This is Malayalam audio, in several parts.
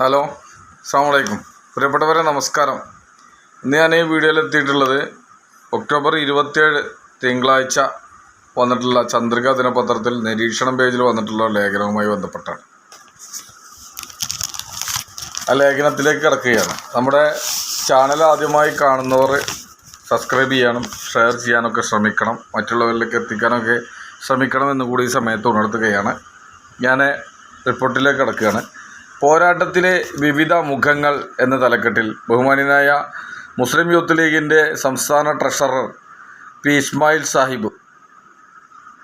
ഹലോ അസ്സാം വലൈക്കും പ്രിയപ്പെട്ടവരെ നമസ്കാരം. ഇന്ന് ഞാൻ ഈ വീഡിയോയിൽ എത്തിയിട്ടുള്ളത് ഒക്ടോബർ ഇരുപത്തിയേഴ് തിങ്കളാഴ്ച വന്നിട്ടുള്ള ചന്ദ്രിക ദിനപത്രത്തിൽ നിരീക്ഷണം പേജിൽ വന്നിട്ടുള്ള ലേഖനവുമായി ബന്ധപ്പെട്ടാണ്. ആ ലേഖനത്തിലേക്ക് കിടക്കുകയാണ്. നമ്മുടെ ചാനൽ ആദ്യമായി കാണുന്നവർ സബ്സ്ക്രൈബ് ചെയ്യാനും ഷെയർ ചെയ്യാനൊക്കെ ശ്രമിക്കണം. മറ്റുള്ളവരിലേക്ക് എത്തിക്കാനൊക്കെ ശ്രമിക്കണം എന്ന് കൂടി ഈ സമയത്ത് ഉണർത്തുകയാണ്. ഞാൻ റിപ്പോർട്ടിലേക്ക് കിടക്കുകയാണ്. പോരാട്ടത്തിലെ വിവിധ മുഖങ്ങൾ എന്ന തലക്കെട്ടിൽ ബഹുമാന്യനായ മുസ്ലിം യൂത്ത് ലീഗിന്റെ സംസ്ഥാന ട്രഷറർ പി ഇസ്മായിൽ സാഹിബ്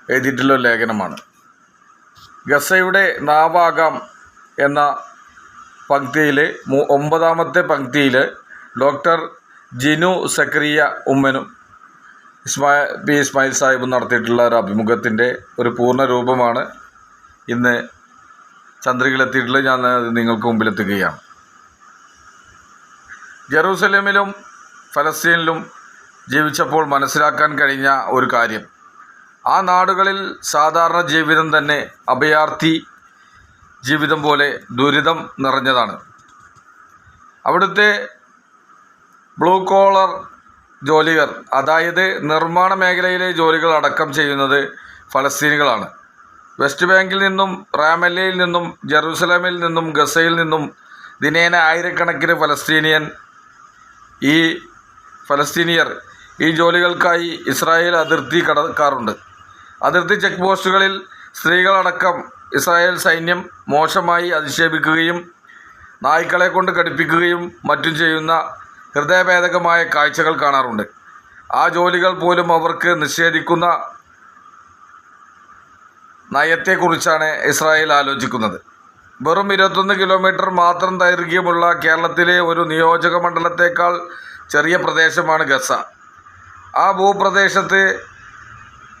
എഴുതിയിട്ടുള്ള ലേഖനമാണ്. ഗസയുടെ നാവാകാം എന്ന പങ്ക്തിയിൽ ഒമ്പതാമത്തെ പങ്ക്തിയിൽ ഡോക്ടർ ജിനു സക്രിയ ഉമ്മനും ഇസ്മാ പി ഇസ്മായിൽ സാഹിബ് നടത്തിയിട്ടുള്ള ഒരു അഭിമുഖത്തിന്റെ ഒരു പൂർണ രൂപമാണ് ഇന്ന് ചന്ദ്രികയിലെത്തിയിട്ടുള്ളത് ഞാൻ നിങ്ങൾക്ക് നിങ്ങൾക്ക് മുമ്പിലെത്തുകയാണ്. ജെറൂസലേമിലും ഫലസ്തീനിലും ജീവിച്ചപ്പോൾ മനസ്സിലാക്കാൻ കഴിഞ്ഞ ഒരു കാര്യം. ആ നാടുകളിൽ സാധാരണ ജീവിതം തന്നെ അഭയാർത്ഥി ജീവിതം പോലെ ദുരിതം നിറഞ്ഞതാണ്. അവിടുത്തെ ബ്ലൂ കോളർ ജോലികൾ അതായത് നിർമ്മാണ മേഖലയിലെ ജോലികൾ അടക്കം ചെയ്യുന്നത് ഫലസ്തീനികളാണ്. വെസ്റ്റ് ബാങ്കിൽ നിന്നും റാമല്ലയിൽ നിന്നും ജെറൂസലമിൽ നിന്നും ഗസയിൽ നിന്നും ദിനേന ആയിരക്കണക്കിന് ഫലസ്തീനിയൻ ഈ ഫലസ്തീനിയർ ഈ ജോലികൾക്കായി ഇസ്രായേൽ അതിർത്തി കടക്കാറുണ്ട്. അതിർത്തി ചെക്ക് പോസ്റ്റുകളിൽ സ്ത്രീകളടക്കം ഇസ്രായേൽ സൈന്യം മോശമായി അധിക്ഷേപിക്കുകയും നായ്ക്കളെ കൊണ്ട് കടിപ്പിക്കുകയും മറ്റും ചെയ്യുന്ന ഹൃദയഭേദകമായ കാഴ്ചകൾ കാണാറുണ്ട്. ആ ജോലികൾ പോലും അവർക്ക് നിഷേധിക്കുന്ന നയത്തെക്കുറിച്ചാണ് ഇസ്രായേൽ ആലോചിക്കുന്നത്. വെറും ഇരുപത്തൊന്ന് കിലോമീറ്റർ മാത്രം ദൈർഘ്യമുള്ള കേരളത്തിലെ ഒരു നിയോജക മണ്ഡലത്തേക്കാൾ ചെറിയ പ്രദേശമാണ് ഗസ. ആ ഭൂപ്രദേശത്ത്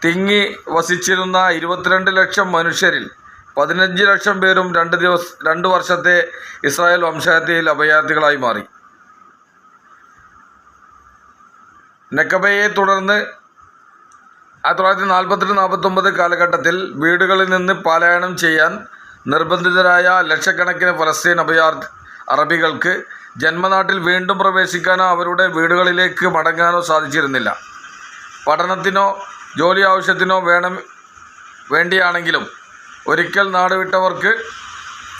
തിങ്ങി വസിച്ചിരുന്ന ഇരുപത്തിരണ്ട് ലക്ഷം മനുഷ്യരിൽ പതിനഞ്ച് ലക്ഷം പേരും രണ്ട് ദിവസ രണ്ട് വർഷത്തെ ഇസ്രായേൽ വംശഹത്യയിൽ അഭയാർത്ഥികളായി മാറി. നെക്കബയെ തുടർന്ന് ആയിരത്തി തൊള്ളായിരത്തി നാൽപ്പത്തെട്ട് നാൽപ്പത്തൊമ്പത് കാലഘട്ടത്തിൽ വീടുകളിൽ നിന്ന് പലായനം ചെയ്യാൻ നിർബന്ധിതരായ ലക്ഷക്കണക്കിന് ഫലസ്തീൻ അഭയാർത്ഥി അറബികൾക്ക് ജന്മനാട്ടിൽ വീണ്ടും പ്രവേശിക്കാനോ അവരുടെ വീടുകളിലേക്ക് മടങ്ങാനോ സാധിച്ചിരുന്നില്ല. പഠനത്തിനോ ജോലി ആവശ്യത്തിനോ വേണം വേണ്ടിയാണെങ്കിലും ഒരിക്കൽ നാടുവിട്ടവർക്ക്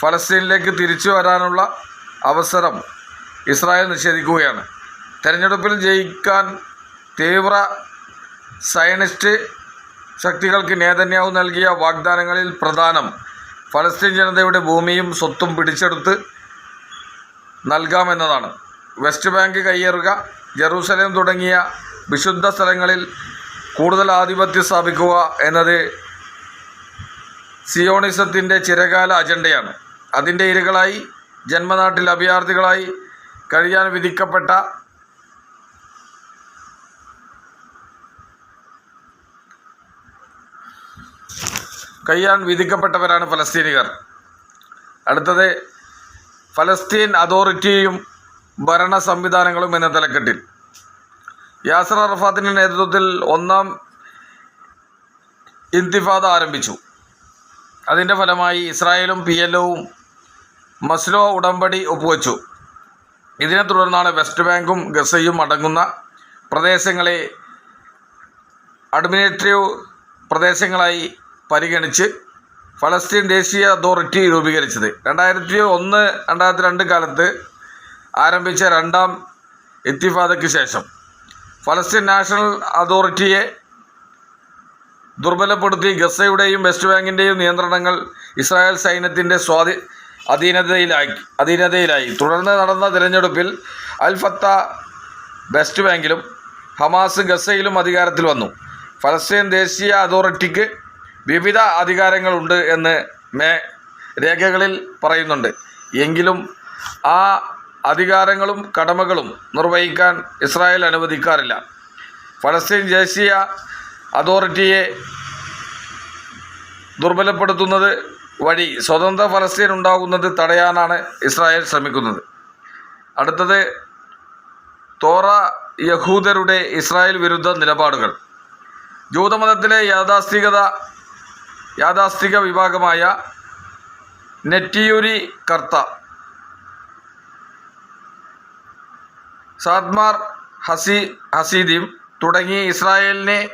ഫലസ്തീനിലേക്ക് തിരിച്ചു വരാനുള്ള അവസരം ഇസ്രായേൽ നിഷേധിക്കുകയാണ്. തെരഞ്ഞെടുപ്പിൽ ജയിക്കാൻ തീവ്ര സയനിസ്റ്റ് ശക്തികൾക്ക് നേതന്യാവ് നൽകിയ വാഗ്ദാനങ്ങളിൽ പ്രധാനം ഫലസ്തീൻ ജനതയുടെ ഭൂമിയും സ്വത്തും പിടിച്ചെടുത്ത് നൽകാമെന്നതാണ്. വെസ്റ്റ് ബാങ്ക് കയ്യേറുക ജെറൂസലേം തുടങ്ങിയ വിശുദ്ധ സ്ഥലങ്ങളിൽ കൂടുതൽ ആധിപത്യം സ്ഥാപിക്കുക എന്നത് സിയോണിസത്തിന്റെ ചിരകാല അജണ്ടയാണ്. അതിന്റെ ഇരകളായി ജന്മനാട്ടിൽ അഭയാർത്ഥികളായി കഴിയാൻ വിധിക്കപ്പെട്ട കഴിയാൻ വിധിക്കപ്പെട്ടവരാണ് ഫലസ്തീനികർ. അടുത്തത് ഫലസ്തീൻ അതോറിറ്റിയും ഭരണ സംവിധാനങ്ങളും എന്ന തലക്കെട്ടിൽ. യാസർ അറഫാത്തിന്റെ നേതൃത്വത്തിൽ ഒന്നാം ഇന്തിഫാദ ആരംഭിച്ചു. അതിന്റെ ഫലമായി ഇസ്രായേലും പി എൽ മസ്ലോ ഉടമ്പടി ഒപ്പുവച്ചു. ഇതിനെ തുടർന്നാണ് വെസ്റ്റ് ബാങ്കും ഗസയും അടങ്ങുന്ന പ്രദേശങ്ങളെ അഡ്മിനിസ്ട്രേറ്റീവ് പ്രദേശങ്ങളായി പരിഗണിച്ച് ഫലസ്തീൻ ദേശീയ അതോറിറ്റി രൂപീകരിച്ചത്. രണ്ടായിരത്തി ഒന്ന് രണ്ടായിരത്തി രണ്ട് കാലത്ത് ആരംഭിച്ച രണ്ടാം ഇത്തിഫാദയ്ക്ക് ശേഷം ഫലസ്തീൻ നാഷണൽ അതോറിറ്റിയെ ദുർബലപ്പെടുത്തി ഗസയുടെയും വെസ്റ്റ് ബാങ്കിന്റെയും നിയന്ത്രണങ്ങൾ ഇസ്രായേൽ സൈന്യത്തിന്റെ സ്വാധീ അധീനതയിലാക്കി അധീനതയിലായി. തുടർന്ന് നടന്ന തിരഞ്ഞെടുപ്പിൽ അൽ ഫത്ത വെസ്റ്റ് ബാങ്കിലും ഹമാസ് ഗസയിലും അധികാരത്തിൽ വന്നു. ഫലസ്തീൻ ദേശീയ അതോറിറ്റിക്ക് വിവിധ അധികാരങ്ങളുണ്ട് എന്ന് മേ രേഖകളിൽ പറയുന്നുണ്ട്. എങ്കിലും ആ അധികാരങ്ങളും കടമകളും നിർവഹിക്കാൻ ഇസ്രായേൽ അനുവദിക്കാറില്ല. ഫലസ്തീൻ ദേശീയ അതോറിറ്റിയെ ദുർബലപ്പെടുത്തുന്നത് വഴി സ്വതന്ത്ര ഫലസ്തീൻ ഉണ്ടാകുന്നത് തടയാനാണ് ഇസ്രായേൽ ശ്രമിക്കുന്നത്. അടുത്തത് തോറ യഹൂദരുടെ ഇസ്രായേൽ വിരുദ്ധ നിലപാടുകൾ. ജൂതമതത്തിലെ യാഥാസ്ഥികത യാഥാസ്ഥിക വിഭാഗമായ നെറ്റിയൂരി കർത്ത. സാദ്മാർ ഹസി ഹസീദിയും തുടങ്ങി ഇസ്രായേലിനെ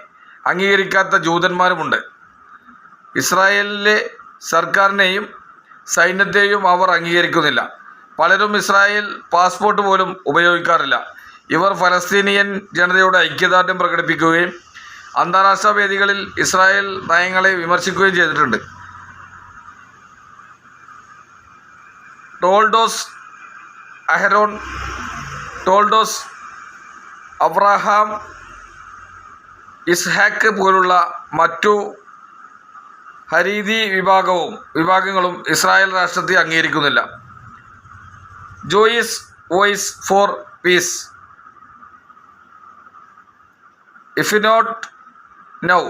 അംഗീകരിക്കാത്ത ജൂതന്മാരുമുണ്ട്. ഇസ്രായേലിലെ സർക്കാരിനെയും സൈന്യത്തെയും അവർ അംഗീകരിക്കുന്നില്ല. പലരും ഇസ്രായേൽ പാസ്പോർട്ട് പോലും ഉപയോഗിക്കാറില്ല. ഇവർ ഫലസ്തീനിയൻ ജനതയുടെ ഐക്യദാർഢ്യം പ്രകടിപ്പിക്കുകയും അന്താരാഷ്ട്ര വേദികളിൽ ഇസ്രായേൽ നയങ്ങളെ വിമർശിക്കുകയും ചെയ്തിട്ടുണ്ട്. ടോൾഡോസ് അഹരോൺ ടോൾഡോസ് അബ്രഹാം ഇസ്ഹാക്ക് പോലുള്ള മറ്റു ഹരീതി വിഭാഗവും വിഭാഗങ്ങളും ഇസ്രായേൽ രാഷ്ട്രത്തെ അംഗീകരിക്കുന്നില്ല. Jewish Voice for Peace. If Not Now.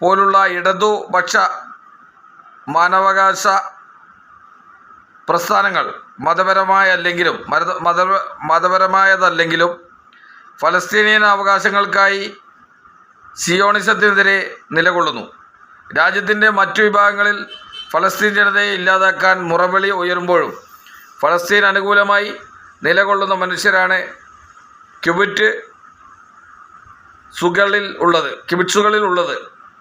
പോലുള്ള ഇടതുപക്ഷ മാനവാവകാശ പ്രസ്ഥാനങ്ങൾ മതപരമായ അല്ലെങ്കിലും മത മത മതപരമായതല്ലെങ്കിലും ഫലസ്തീനിയൻ അവകാശങ്ങൾക്കായി സിയോണിസത്തിനെതിരെ നിലകൊള്ളുന്നു. രാജ്യത്തിന്റെ മറ്റു വിഭാഗങ്ങളിൽ ഫലസ്തീൻ ജനതയെ ഇല്ലാതാക്കാൻ മുറവിളി ഉയരുമ്പോഴും ഫലസ്തീൻ അനുകൂലമായി നിലകൊള്ളുന്ന മനുഷ്യരാണ് ക്യുബിറ്റ് സുകളിൽ ഉള്ളത് കിബിറ്റ്സുകളിൽ ഉള്ളത്.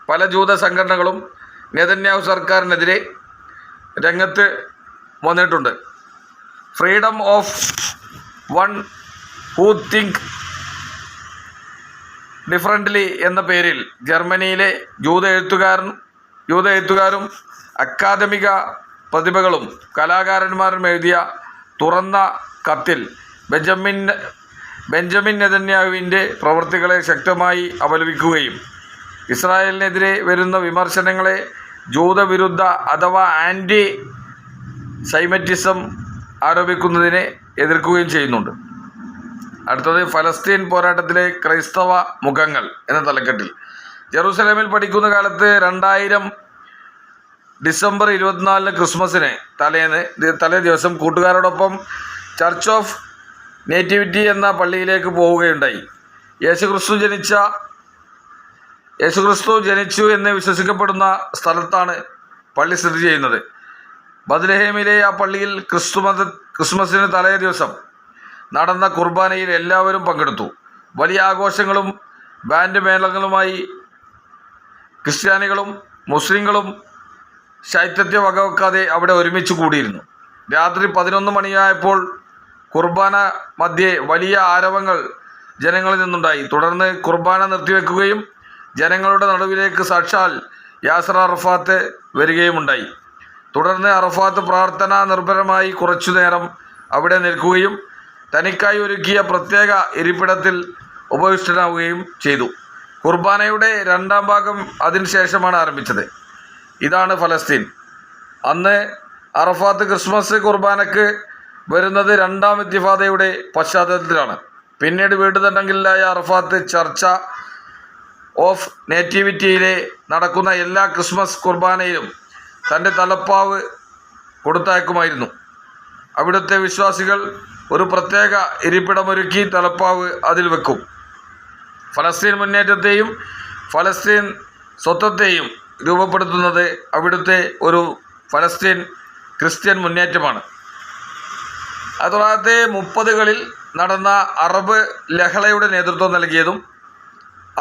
പല ജൂത സംഘടനകളും നെതന്യാഹു സർക്കാരിനെതിരെ രംഗത്ത് വന്നിട്ടുണ്ട്. Freedom of one who think differently എന്ന പേരിൽ ജർമ്മനിയിലെ ജൂത എഴുത്തുകാരൻ ജൂത എഴുത്തുകാരും അക്കാദമിക പ്രതിഭകളും കലാകാരന്മാരും എഴുതിയ തുറന്ന കത്തിൽ ബെഞ്ചമിൻ ബെഞ്ചമിൻ നെതന്യാഹുവിന്റെ പ്രവൃത്തികളെ ശക്തമായി അപലപിക്കുകയും ഇസ്രായേലിനെതിരെ വരുന്ന വിമർശനങ്ങളെ ജൂതവിരുദ്ധ അഥവാ ആന്റി സൈമറ്റിസം ആരോപിക്കുന്നതിനെ എതിർക്കുകയും ചെയ്യുന്നുണ്ട്. അടുത്തത് ഫലസ്തീൻ പോരാട്ടത്തിലെ ക്രൈസ്തവ മുഖങ്ങൾ എന്ന തലക്കെട്ടിൽ. ജെറൂസലേമിൽ പഠിക്കുന്ന കാലത്ത് രണ്ടായിരം ഡിസംബർ ഇരുപത്തിനാലിന് ക്രിസ്മസിന് തലേന്ന് തലേ ദിവസം കൂട്ടുകാരോടൊപ്പം ചർച്ച് ഓഫ് നേറ്റിവിറ്റി എന്ന പള്ളിയിലേക്ക് പോവുകയുണ്ടായി. യേശുക്രിസ്തു ജനിച്ച യേശുക്രിസ്തു ജനിച്ചു എന്ന് വിശ്വസിക്കപ്പെടുന്ന സ്ഥലത്താണ് പള്ളി സ്ഥിതി ചെയ്യുന്നത്. ബദ്ലഹേമിലെ ആ പള്ളിയിൽ ക്രിസ്തുമത ക്രിസ്മസിന് തലേ ദിവസം നടന്ന കുർബാനയിൽ എല്ലാവരും പങ്കെടുത്തു. വലിയ ആഘോഷങ്ങളും ബാൻഡ് മേളങ്ങളുമായി ക്രിസ്ത്യാനികളും മുസ്ലിങ്ങളും ശൈത്യത്തെ വകവെക്കാതെ അവിടെ ഒരുമിച്ച് കൂടിയിരുന്നു. രാത്രി പതിനൊന്ന് മണിയായപ്പോൾ കുർബാന മധ്യേ വലിയ ആരവങ്ങൾ ജനങ്ങളിൽ നിന്നുണ്ടായി. തുടർന്ന് കുർബാന നിർത്തിവെക്കുകയും ജനങ്ങളുടെ നടുവിലേക്ക് സാക്ഷാൽ യാസർ അറഫാത്ത് വരികയുമുണ്ടായി. തുടർന്ന് അറഫാത്ത് പ്രാർത്ഥന നിർഭരമായി കുറച്ചു നേരം അവിടെ നിൽക്കുകയും തനിക്കായി ഒരുക്കിയ പ്രത്യേക ഇരിപ്പിടത്തിൽ ഉപവിഷ്ടനാവുകയും ചെയ്തു. കുർബാനയുടെ രണ്ടാം ഭാഗം അതിനുശേഷമാണ് ആരംഭിച്ചത്. ഇതാണ് ഫലസ്തീൻ. അന്ന് അറഫാത്ത് ക്രിസ്മസ് കുർബാനക്ക് വരുന്നത് രണ്ടാം ഇത്തിഫാദയുടെ പശ്ചാത്തലത്തിലാണ്. പിന്നീട് വീടുതണ്ടെങ്കിലായ അറഫാത്ത് ചർച്ച ഓഫ് നേറ്റിവിറ്റിയിലെ നടക്കുന്ന എല്ലാ ക്രിസ്മസ് കുർബാനയിലും തന്റെ തലപ്പാവ് കൊടുത്തയക്കുമായിരുന്നു. അവിടുത്തെ വിശ്വാസികൾ ഒരു പ്രത്യേക ഇരിപ്പിടമൊരുക്കി തലപ്പാവ് അതിൽ വെക്കും. ഫലസ്തീൻ മുന്നേറ്റത്തെയും ഫലസ്തീൻ സ്വത്വത്തെയും രൂപപ്പെടുത്തുന്നത് അവിടുത്തെ ഒരു ഫലസ്തീൻ ക്രിസ്ത്യൻ മുന്നേറ്റമാണ്. ആയിരത്തി തൊള്ളായിരത്തി മുപ്പതുകളിൽ നടന്ന അറബ് ലഹളയുടെ നേതൃത്വം നൽകിയതും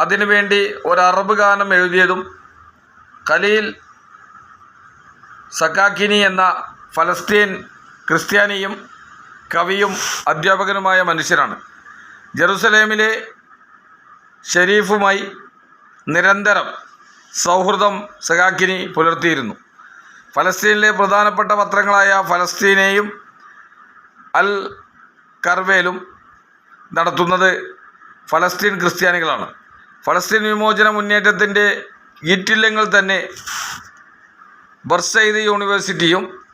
അതിനുവേണ്ടി ഒരു അറബ് ഗാനം എഴുതിയതും ഖലീൽ സക്കാക്കിനി എന്ന ഫലസ്തീൻ ക്രിസ്ത്യാനിയും കവിയും അധ്യാപകനുമായ മനുഷ്യരാണ്. ജെറുസലേമിലെ ഷെരീഫുമായി നിരന്തരം സൗഹൃദം സഖാക്കിനി പുലർത്തിയിരുന്നു. ഫലസ്തീനിലെ പ്രധാനപ്പെട്ട പത്രങ്ങളായ ഫലസ്തീനെയും അൽ കർവേലും നടത്തുന്നത് ഫലസ്തീൻ ക്രിസ്ത്യാനികളാണ്. ഫലസ്തീൻ വിമോചന മുന്നേറ്റത്തിന്റെ ഈറ്റില്ലങ്ങൾ തന്നെ ബർസൈദ് യൂണിവേഴ്സിറ്റിയും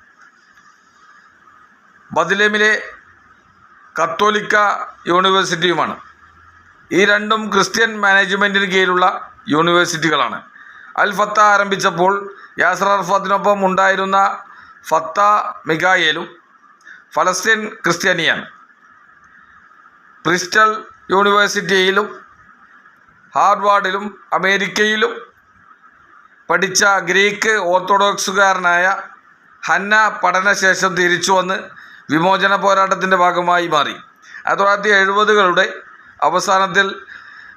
ബദലമിലെ കത്തോലിക്ക യൂണിവേഴ്സിറ്റിയുമാണ്. ഈ രണ്ടും ക്രിസ്ത്യൻ മാനേജ്മെന്റിന് കീഴിലുള്ള യൂണിവേഴ്സിറ്റികളാണ്. അൽ ഫത്ത ആരംഭിച്ചപ്പോൾ യാസർ അർഫത്തിനൊപ്പം ഉണ്ടായിരുന്ന ഫത്ത മിഗായേലും ഫലസ്തീൻ ക്രിസ്ത്യാനിയാണ്. പ്രിസ്റ്റൽ യൂണിവേഴ്സിറ്റിയിലും ഹാർവാർഡിലും അമേരിക്കയിലും പഠിച്ച ഗ്രീക്ക് ഓർത്തഡോക്സുകാരനായ ഹന്ന പഠനശേഷം തിരിച്ചു വന്ന് വിമോചന പോരാട്ടത്തിന്റെ ഭാഗമായി മാറി. ആയിരത്തി തൊള്ളായിരത്തി എഴുപതുകളുടെ അവസാനത്തിൽ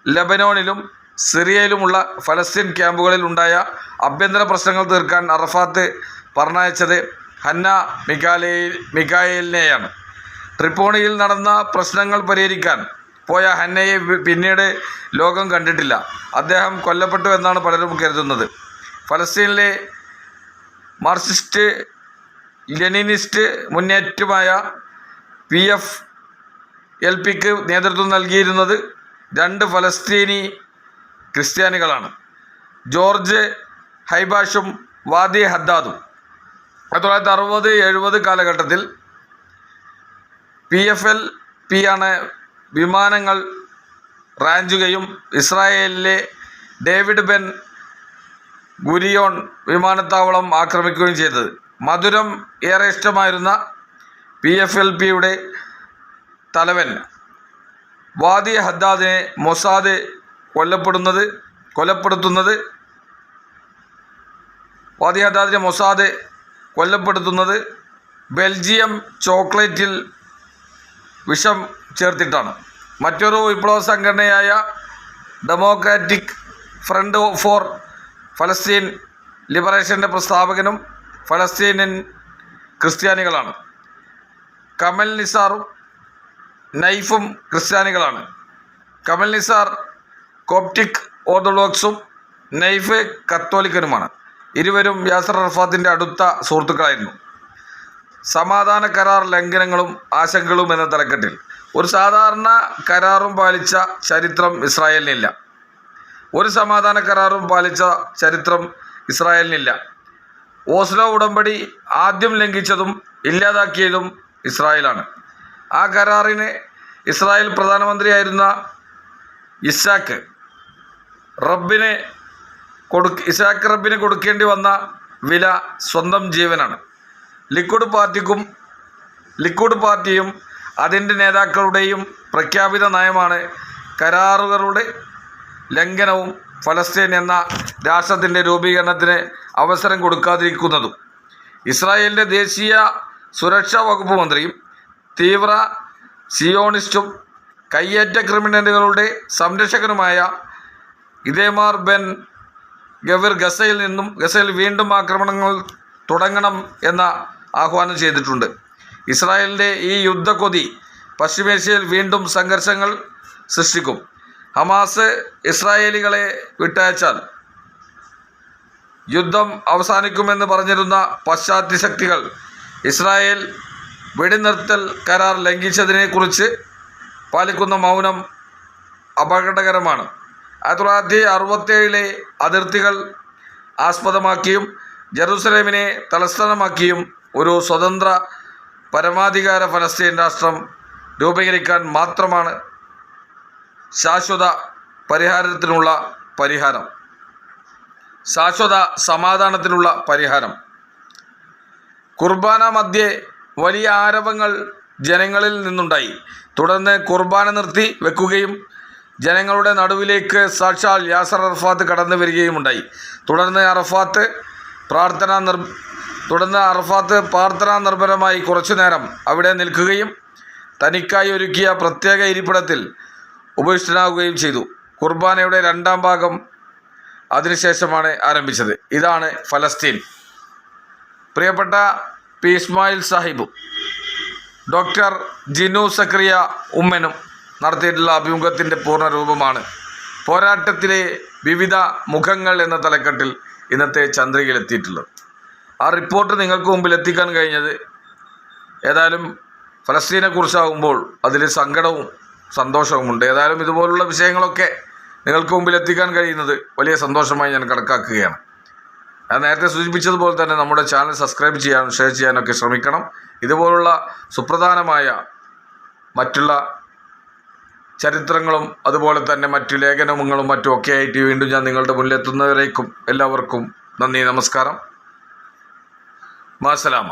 ലബനോണിലും സിറിയയിലുമുള്ള ഫലസ്തീൻ ക്യാമ്പുകളിൽ ഉണ്ടായ ആഭ്യന്തര പ്രശ്നങ്ങൾ തീർക്കാൻ അറഫാത്ത് പറഞ്ഞയച്ചത് ഹന്ന മിക്കാലേ മിക്കായേലിനെയാണ് ട്രിപ്പോണിയിൽ നടന്ന പ്രശ്നങ്ങൾ പരിഹരിക്കാൻ പോയ ഹന്നയെ പിന്നീട് ലോകം കണ്ടിട്ടില്ല. അദ്ദേഹം കൊല്ലപ്പെട്ടു എന്നാണ് പലരും കരുതുന്നത്. ഫലസ്തീനിലെ മാർക്സിസ്റ്റ് ലെനിനിസ്റ്റ് മുന്നേറ്റമായ പി എഫ് എൽ പിക്ക് നേതൃത്വം നൽകിയിരുന്നത് രണ്ട് ഫലസ്തീനി ക്രിസ്ത്യാനികളാണ്. ജോർജ് ഹൈബാഷും വാദി ഹദ്ദാദും. ആയിരത്തി തൊള്ളായിരത്തി അറുപത് എഴുപത് കാലഘട്ടത്തിൽ പി എഫ് എൽ പി ആണ് വിമാനങ്ങൾ റാഞ്ചുകയും ഇസ്രായേലിലെ ഡേവിഡ് ബെൻ ഗുരിയോൺ വിമാനത്താവളം ആക്രമിക്കുകയും ചെയ്തത്. മധുരം ഏറെ ഇഷ്ടമായിരുന്ന പി എഫ് എൽ പിയുടെ തലവൻ വാദി ഹദ്ദാദിനെ മൊസാദ് കൊല്ലപ്പെടുന്നത് കൊലപ്പെടുത്തുന്നത് വാദി ഹദ്ദാദിനെ മൊസാദ് കൊല്ലപ്പെടുത്തുന്നത് ബെൽജിയം ചോക്ലേറ്റിൽ വിഷം ചേർത്തിട്ടാണ്. മറ്റൊരു വിപ്ലവ സംഘടനയായ ഡെമോക്രാറ്റിക് ഫ്രണ്ട് ഫോർ ഫലസ്തീൻ ലിബറേഷന്റെ പ്രസ്ഥാപകനും ഫലസ്തീനിൻ ക്രിസ്ത്യാനികളാണ്. കമൽ നിസാറും നൈഫും ക്രിസ്ത്യാനികളാണ്. കമൽ നിസാർ കോപ്റ്റിക് ഓർത്തഡോക്സും നൈഫ് കത്തോലിക്കനുമാണ്. ഇരുവരും യാസർ അറഫാത്തിന്റെ അടുത്ത സുഹൃത്തുക്കളായിരുന്നു. സമാധാന കരാർ ലംഘനങ്ങളും ആശങ്കകളും എന്ന തലക്കെട്ടിൽ. ഒരു സാധാരണ കരാറും പാലിച്ച ചരിത്രം ഇസ്രായേലിനില്ല. ഒരു സമാധാന കരാറും പാലിച്ച ചരിത്രം ഇസ്രായേലിനില്ല. ഓസ്ലോ ഉടമ്പടി ആദ്യം ലംഘിച്ചതും ഇല്ലാതാക്കിയതും ഇസ്രായേലാണ്. ആ കരാറിന് ഇസ്രായേൽ പ്രധാനമന്ത്രിയായിരുന്ന ഇസാക്ക് റബ്ബിന് കൊടു ഇസാക്ക് റബ്ബിന് കൊടുക്കേണ്ടി വന്ന വില സ്വന്തം ജീവനാണ്. ലിക്വിഡ് പാർട്ടിക്കും ലിക്വിഡ് പാർട്ടിയും അതിന്റെ നേതാക്കളുടെയും പ്രഖ്യാപിത നയമാണ് കരാറുകളുടെ ലംഘനവും ഫലസ്തീൻ എന്ന രാഷ്ട്രത്തിന്റെ രൂപീകരണത്തിന് അവസരം കൊടുക്കാതിരിക്കുന്നതും. ഇസ്രായേലിന്റെ ദേശീയ സുരക്ഷാ വകുപ്പ് മന്ത്രിയും തീവ്ര സിയോണിസ്റ്റും കയ്യേറ്റ ക്രിമിനലുകളുടെ സംരക്ഷകനുമായ ഇതേമാർ ബെൻ ഗവിർ ഗസയിൽ നിന്നും ഗസയിൽ വീണ്ടും ആക്രമണങ്ങൾ തുടങ്ങണം എന്ന ആഹ്വാനം ചെയ്തിട്ടുണ്ട്. ഇസ്രായേലിന്റെ ഈ യുദ്ധക്കൊതി പശ്ചിമേഷ്യയിൽ വീണ്ടും സംഘർഷങ്ങൾ സൃഷ്ടിക്കും. ഹമാസ് ഇസ്രായേലികളെ വിട്ടയച്ചാൽ യുദ്ധം അവസാനിക്കുമെന്ന് പറഞ്ഞിരുന്ന പാശ്ചാത്യ ശക്തികൾ ഇസ്രായേൽ വെടിനിർത്തൽ കരാർ ലംഘിച്ചതിനെക്കുറിച്ച് പാലിക്കുന്ന മൗനം അപകടകരമാണ്. ആയിരത്തി തൊള്ളായിരത്തി അറുപത്തേഴിലെ അതിർത്തികൾ ആസ്പദമാക്കിയും ജെറുസലേമിനെ തലസ്ഥാനമാക്കിയും ഒരു സ്വതന്ത്ര പരമാധികാര ഫലസ്തീൻ രാഷ്ട്രം രൂപീകരിക്കാൻ മാത്രമാണ് ശാശ്വത പരിഹാരത്തിനുള്ള പരിഹാരം. ശാശ്വത സമാധാനത്തിനുള്ള പരിഹാരം. കുർബാന മധ്യേ വലിയ ആരവങ്ങൾ ജനങ്ങളിൽ നിന്നുണ്ടായി. തുടർന്ന് കുർബാന നിർത്തി വെക്കുകയും ജനങ്ങളുടെ നടുവിലേക്ക് സാക്ഷാൽ യാസർ അറഫാത്ത് കടന്നു വരികയുമുണ്ടായി. തുടർന്ന് അറഫാത്ത് പ്രാർത്ഥന നിർ തുടർന്ന് അറഫാത്ത് പ്രാർത്ഥനാ നിർഭരമായി കുറച്ചു നേരം അവിടെ നിൽക്കുകയും തനിക്കായി ഒരുക്കിയ പ്രത്യേക ഇരിപ്പിടത്തിൽ ഉപവിഷ്ടനാവുകയും ചെയ്തു. കുർബാനയുടെ രണ്ടാം ഭാഗം അതിനുശേഷമാണ് ആരംഭിച്ചത്. ഇതാണ് ഫലസ്തീൻ. പ്രിയപ്പെട്ട പി ഇസ്മായിൽ സാഹിബും ഡോക്ടർ ജിനു സക്രിയ ഉമ്മനും നടത്തിയിട്ടുള്ള അഭിമുഖത്തിന്റെ പൂർണ രൂപമാണ് പോരാട്ടത്തിലെ വിവിധ മുഖങ്ങൾ എന്ന തലക്കെട്ടിൽ ഇന്നത്തെ ചന്ദ്രികയിൽ എത്തിയിട്ടുള്ളത് ആ റിപ്പോർട്ട് നിങ്ങൾക്ക് മുമ്പിൽ എത്തിക്കാൻ കഴിഞ്ഞത് ഏതായാലും ഫലസ്തീനെ കുറിച്ചാകുമ്പോൾ അതിൽ സങ്കടവും സന്തോഷവുമുണ്ട്. ഏതായാലും ഇതുപോലുള്ള വിഷയങ്ങളൊക്കെ നിങ്ങൾക്ക് മുമ്പിൽ എത്തിക്കാൻ കഴിയുന്നത് വലിയ സന്തോഷമായി ഞാൻ കണക്കാക്കുകയാണ്. ഞാൻ നേരത്തെ സൂചിപ്പിച്ചതുപോലെ തന്നെ നമ്മുടെ ചാനൽ സബ്സ്ക്രൈബ് ചെയ്യാനും ഷെയർ ചെയ്യാനൊക്കെ ശ്രമിക്കണം. ഇതുപോലുള്ള സുപ്രധാനമായ മറ്റുള്ള ചരിത്രങ്ങളും അതുപോലെ തന്നെ മറ്റു ലേഖനങ്ങളും മറ്റും ഒക്കെ ആയിട്ട് വീണ്ടും ഞാൻ നിങ്ങളുടെ മുന്നിലെത്തുന്നവരേക്കും എല്ലാവർക്കും നന്ദി നമസ്കാരം. മാസലാമ